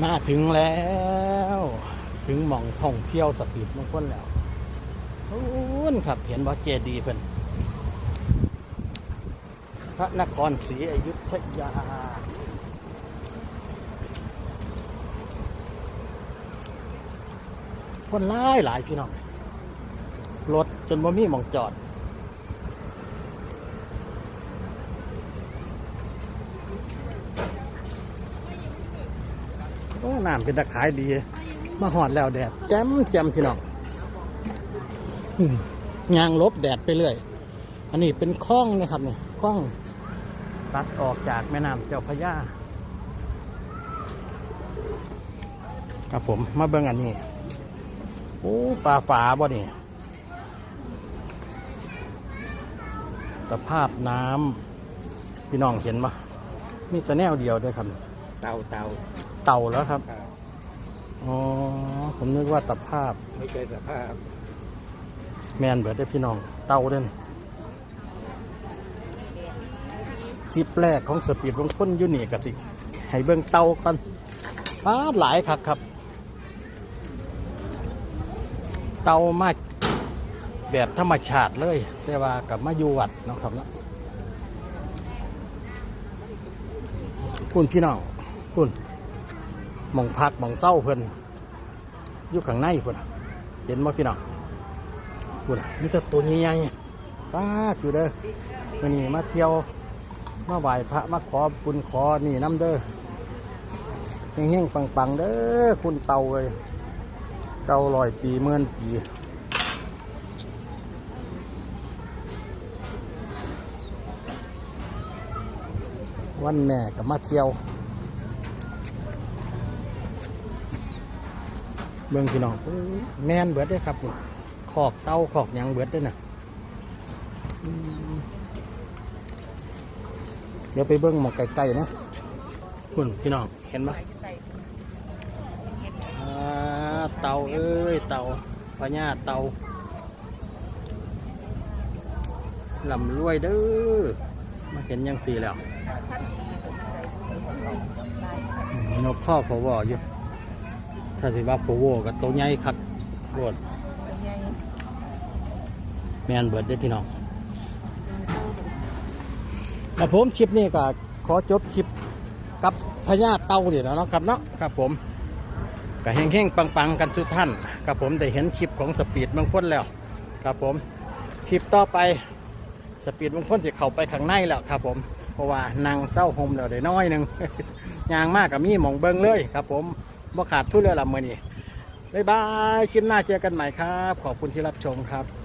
มาถึงแล้ว ถึงหม่องท่องเที่ยวสปีดมงคลแล้วโอ้นครับเห็นว่าเจดีย์เพิ่นพระนครศรีอยุธยาคนหลายหลายพี่น้องรถจนบ่มีหม่องจอด โอ้น้ำเป็นตะขายดี มาหอดแล้วแดดแจ่มแจ่มพี่น้องอืมยางลบแดดไปเรื่อย อันนี้เป็นคลองนะครับเนี่ยคลองตัดออกจากแม่น้ำเจ้าพระยาครับผมมาเบิ่งอันนี้โอ้ปลาฝาบ่นี่สภาพน้ำพี่น้องเห็นปะมีแต่แนวเดียวด้วยครับ เตาเตา เต่าแล้วครับ ครับอ๋อ ผมนึกว่าตะภาพ ไม่ใช่สภาพแมนเบิดได้อพี่น้อง เต่าเด่นคลิปแรกของสปีดลงพ้นอยูนี่กสิให้เบิ่งเต่ากันปาดหลายคักครับ เต่ามาแบบธรรมชาติเลย แต่ว่ากับมาอยู่วัดเนาะครับเนาะคุณพี่น้องคุณห มองพักมองเศร้าเพิ่นอยู่ข้างในเพิ่นน่ะเห็นไหมพี่น้องคุณน่ะมีแต่ตัวใหญ่ๆป้าจูเด้อวันนี้มาเที่ยวมาไหว้พระมาขอบุญขอนี่น้ำเด้อเฮงๆปังๆเด้อคุณเตาเลยเต่าลอยปีเมื่อนปีวันแม่กับมาเที่ยว เบิ่งพี่น้องโอ้ยแม่นเบิดได้อครับนี่ขอกเต้าขอกหยังเบิดได้อน่ะอืมเดี๋ยวไปเบิ่งหมองไก่ๆนะคุณพี่น้องเห็นไหมอ่าเต่าเอ้ยเต่าพญาเต่าลำรวยเด้อมาเห็นยังสีแล้วนกพ่อพอวออยู่ ถ้าสิว่าพอวกับตัวใหญ่คักโคตรแมนเบิดได้อพี่น้องแต่ผมคลิปนี้ก็ขอจบคลิปกับพญาเต่าเดี๋ยวนะครับเนาะครับผมก็แห้งๆปังๆ กันสุดท่านครับผมได้เห็นคลิปของสปีดบางคนแล้วครับผมคลิปต่อไปสปีดบางคนจะเข้าไปข้างในแล้วครับผมเพราะว่านางเจ้าโฮมแล้วได้น้อยหนึ่งยางมากกับมีหมองเบิงเลยครับผม บ่ขาดทุนเลยละมือนี้บ๊ายบายคลิปหน้าเจอกันใหม่ครับ ขอบคุณที่รับชมครับ